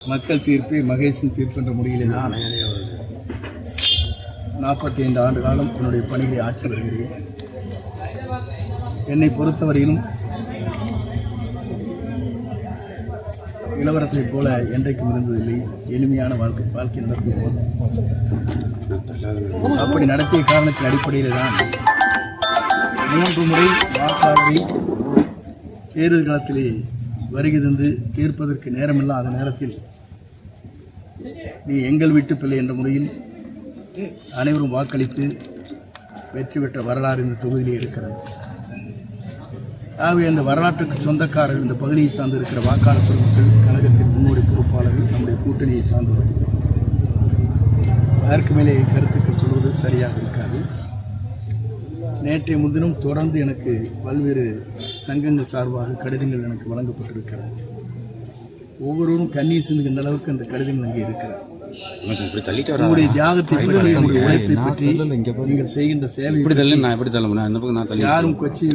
மக்கள் தீர்ப்பு மகேஷின் தீர்ப்பு என்ற முறையிலே நான் நாற்பத்தி ஐந்து ஆண்டு காலம் என்னுடைய பணியை ஆற்றி வருகிறேன். என்னை பொறுத்தவரையிலும் இளவரசரைப் போல என்றைக்கும் இருந்ததில்லை. எளிமையான வாழ்க்கை வாழ்க்கை நடத்துவோம் அப்படி நடத்திய காரணத்தின் அடிப்படையில் தான் மூன்று முறை வாக்காளரை தேர்தல் களத்திலே வருகை தந்து தீர்ப்பதற்கு நேரமில்லாத நேரத்தில் நீ எங்கள் வீட்டு பிள்ளை என்ற முறையில் அனைவரும் வாக்களித்து வெற்றி பெற்ற வரலாறு இந்த தொகுதியில் இருக்கிறது. ஆகவே அந்த வரலாற்றுக்கு சொந்தக்காரர்கள் இந்த பகுதியை சார்ந்து இருக்கிற வாக்காளர் பெருமக்கள் கழகத்தின் முன்னோடி பொறுப்பாளர்கள் நம்முடைய கூட்டணியை சார்ந்தவர்கள். அதற்கு மேலே கருத்துக்கள் சொல்வது சரியாக இருக்காது. நேற்றைய முன்தினம் தொடர்ந்து எனக்கு பல்வேறு சங்கங்கள் சார்பாக கடிதங்கள் எனக்கு வழங்கப்பட்டிருக்கிறது. ஒவ்வொருவரும் கண்ணீர் சிந்துகின்ற அளவுக்கு அந்த கடிதங்கள் அங்கே வரா உங்களுடைய தியாகத்தை பற்றி உங்களுடைய உழைப்பை பற்றி நீங்கள் செய்கின்ற சேவை இப்படி தள்ளு நான் எப்படி தள்ள முடியும் இந்த பக்கம் நான் தள்ளி யாரும் கொச்சி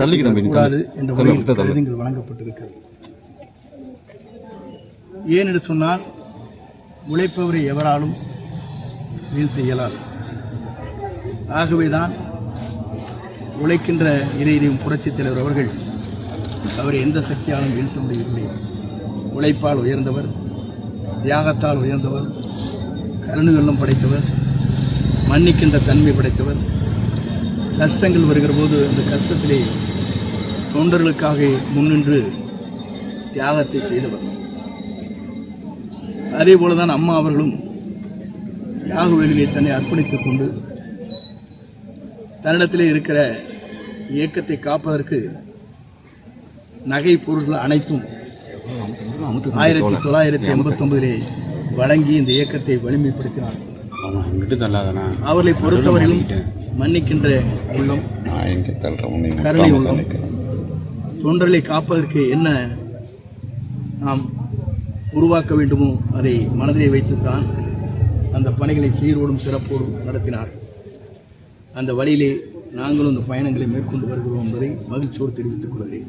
தள்ளிக்கிறேன் கூடாது என்ற முறையில் கடிதங்கள் வழங்கப்பட்டிருக்கிறது. ஏன் என்று சொன்னால் உழைப்பவரை எவராலும் வீழ்த்த இயலாது. ஆகவேதான் உழைக்கின்ற இறையிறையும் புரட்சித் தலைவர் அவர்கள் அவரை எந்த சக்தியாலும் வீழ்த்த முடியவில்லை. உழைப்பால் உயர்ந்தவர் தியாகத்தால் உயர்ந்தவர் கருணை வெள்ளம் படைத்தவர் மன்னிக்கின்ற தன்மை படைத்தவர். கஷ்டங்கள் வருகிற போது அந்த கஷ்டத்திலே தொண்டர்களுக்காக முன்னின்று தியாகத்தை செய்தவர். அதே போலதான் அம்மா அவர்களும் யாக வேலையை தன்னை அர்ப்பணித்துக் கொண்டு தன்னிடத்திலே இருக்கிற இயக்கத்தை காப்பதற்கு நகை பொருட்கள் அனைத்தும் ஆயிரத்தி தொள்ளாயிரத்தி எண்பத்தி ஒன்பதிலே வழங்கி இந்த இயக்கத்தை வலிமைப்படுத்தினார். அவர்களை பொறுத்தவரையிலும் மன்னிக்கின்ற உள்ளம் கருணை உள்ளம். தொண்டர்களை காப்பதற்கு என்ன நாம் உருவாக்க வேண்டுமோ அதை மனதிலே வைத்துத்தான் அந்த பணிகளை சீரோடும் சிறப்போடும் நடத்தினார். அந்த வழியிலே நாங்களும் இந்த பயணங்களை மேற்கொண்டு வருகிறோம் என்பதை மகிழ்ச்சியோடு தெரிவித்துக் கொள்கிறேன்.